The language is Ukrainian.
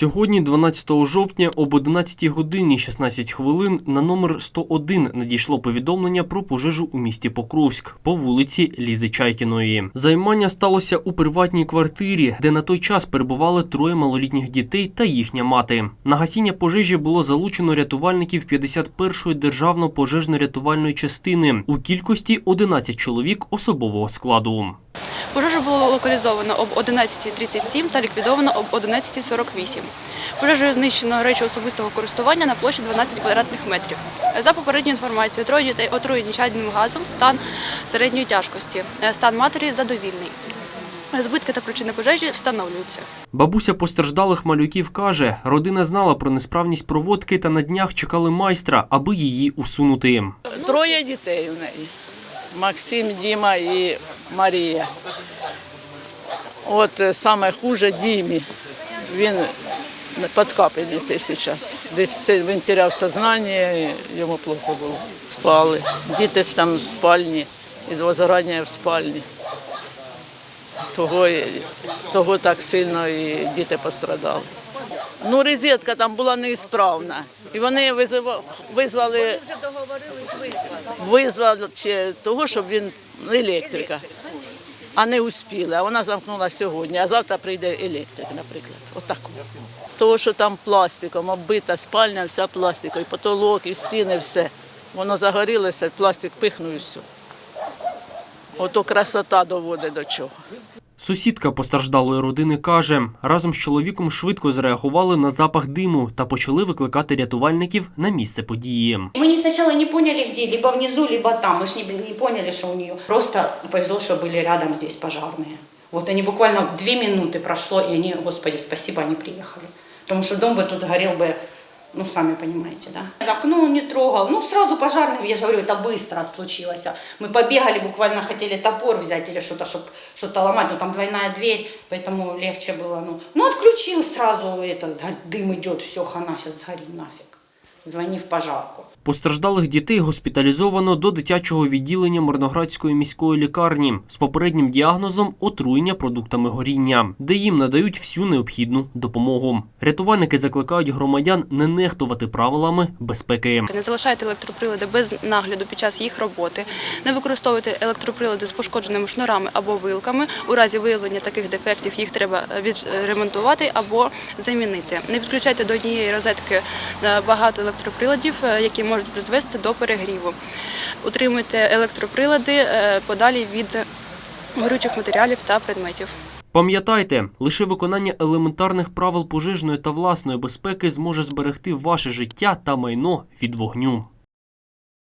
Сьогодні, 12 жовтня, об 11 годині 16 хвилин на номер 101 надійшло повідомлення про пожежу у місті Покровськ по вулиці Лізи Чайкіної. Займання сталося у приватній квартирі, де на той час перебували троє малолітніх дітей та їхня мати. На гасіння пожежі було залучено рятувальників 51-ї державно пожежно-рятувальної частини у кількості 11 чоловік особового складу. Пожежу було локалізовано об 11.37 та ліквідовано об 11.48. Пожежею знищено речі особистого користування на площі 12 квадратних метрів. За попередньою інформацією, троє дітей отруєні чадним газом, стан середньої тяжкості. Стан матері задовільний. Збитки та причини пожежі встановлюються. Бабуся постраждалих малюків каже, родина знала про несправність проводки та на днях чекали майстра, аби її усунути. Троє дітей у неї. Максим, Діма і Марія. От е, саме хуже Дімі. Він під капельницею зараз. Десь він теряв сознання, йому плохо було. Спали. Діти там в спальні, із возгорання в спальні. Того, того так сильно і діти пострадали. Ну, розетка там була неісправна. І вони визвали визвали ще того, щоб він електрика, а не успіли. А вона замкнула сьогодні, а завтра прийде електрик, наприклад. Отаку. Того, що там пластиком оббита спальня, вся пластиком, і потолок, і стіни, все. Воно загорілося, пластик пихнув і все. Ото красота доводить до чого. Сусідка постраждалої родини каже, разом з чоловіком швидко зреагували на запах диму та почали викликати рятувальників на місце події. Мы не сначала не поняли, где, либо внизу, либо там. Мы ж не, не поняли, что у нее. Просто повезло, что были рядом здесь пожарные. Вот они буквально две минуты прошло, и они, господи, спасибо, они приехали. Потому что дом бы тут сгорел бы, ну, сами понимаете, да. Окно он не трогал. Ну, сразу пожарный, я же говорю, это быстро случилось. Мы побегали, буквально хотели топор взять или что-то, чтобы что-то ломать. Ну, там двойная дверь, поэтому легче было. Ну, ну отключил сразу это, дым идет, все, хана, сейчас сгорим нафиг. Звони в пожарку. Постраждалих дітей госпіталізовано до дитячого відділення Мирноградської міської лікарні з попереднім діагнозом отруєння продуктами горіння, де їм надають всю необхідну допомогу. Рятувальники закликають громадян не нехтувати правилами безпеки. Не залишайте електроприлади без нагляду під час їх роботи. Не використовуйте електроприлади з пошкодженими шнурами або вилками. У разі виявлення таких дефектів їх треба відремонтувати або замінити. Не підключайте до однієї розетки е, багато електроприладів, е, які можуть призвести до перегріву. Утримуйте електроприлади е, подалі від горючих матеріалів та предметів. Пам'ятайте, лише виконання елементарних правил пожежної та власної безпеки зможе зберегти ваше життя та майно від вогню.